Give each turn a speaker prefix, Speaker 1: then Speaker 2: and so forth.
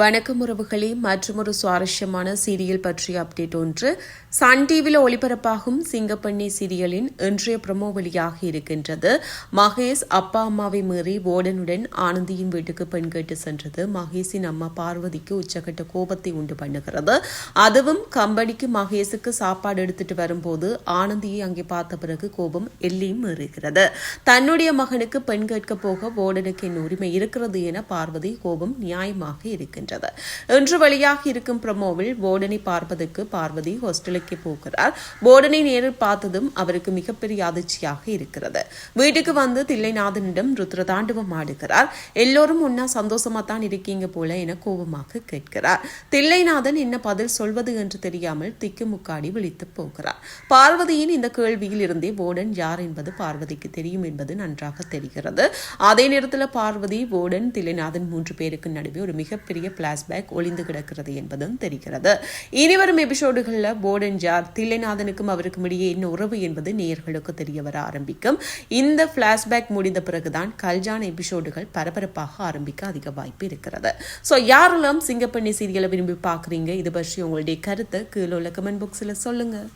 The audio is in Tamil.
Speaker 1: வணக்கம் உறவுகளே மற்றொரு சுவாரஸ்யமான சீரியல் பற்றிய அப்டேட் ஒன்று. சன் டிவியில் ஒளிபரப்பாகும் சிங்கப்பண்ணி சீரியலின் இன்றைய ப்ரமோ வெளியாக இருக்கின்றது. மகேஷ் அப்பா அம்மாவை மீறி ஓடனுடன் ஆனந்தியின் வீட்டுக்கு பெண் கேட்டு சென்றது. மகேஷின் அம்மா பார்வதிக்கு உச்சகட்ட கோபத்தை உண்டு பண்ணுகிறது. அதுவும் கம்பெனிக்கு மகேஷுக்கு சாப்பாடு எடுத்துட்டு வரும்போது ஆனந்தியை அங்கே பார்த்த பிறகு கோபம் எல்லையும் மீறுகிறது. தன்னுடைய மகனுக்கு பெண் கேட்க போக ஓடனுக்கு என்ன உரிமை இருக்கிறது என பார்வதி கோபம் நியாயமாக இருக்கின்றது இன்று வெளியாக இருக்கும் பிரமோவில் போர்டனை பார்ப்பதற்கு பார்வதி ஹாஸ்டலுக்கு போகிறார். போர்டனை நேரில் பார்த்ததும் அவருக்கு மிகப்பெரிய அதிர்ச்சியாக இருக்கிறது. வீட்டுக்கு வந்து தில்லைநாதனிடம் ருத்ரதாண்டவம் ஆடுகிறார். எல்லோரும் ஒன்னா சந்தோஷமா தான் இருக்கீங்க போல என கோபமாக கேட்கிறார். தில்லைநாதன் என்ன பதில் சொல்வது என்று தெரியாமல் திக்குமுக்காடி விழித்து போகிறார். பார்வதியின் இந்த கேள்வியில் இருந்தே போர்டன் யார் என்பது பார்வதிக்கு தெரியும் என்பது நன்றாக தெரிகிறது. அதே நேரத்தில் பார்வதி போர்டன் தில்லைநாதன் மூன்று பேருக்கு நடுவே ஒரு மிகப்பெரிய பிளாஷ்பேக் ஒளிந்து கிடக்கிறது என்பதும் தெரிகிறது. இனிவரும் எபிசோடுகளில் போர்டன் ஜார் தில்லைநாதனுக்கும் அவருக்கும் இடையே என்ன உறவு என்பது நேயர்களுக்கு தெரிய வர ஆரம்பிக்கும். இந்த பிளாஷ்பேக் முடிந்த பிறகுதான் கல்ஜான் எபிசோடுகள் பரபரப்பாக ஆரம்பிக்க அதிக வாய்ப்பு இருக்கிறது. ஸோ யாரெல்லாம் சிங்கப்பண்ணி சீரியலை விரும்பி பார்க்குறீங்க? இது பற்றி உங்களுடைய கருத்தை கீழே உள்ள கமெண்ட் பாக்ஸில் சொல்லுங்கள்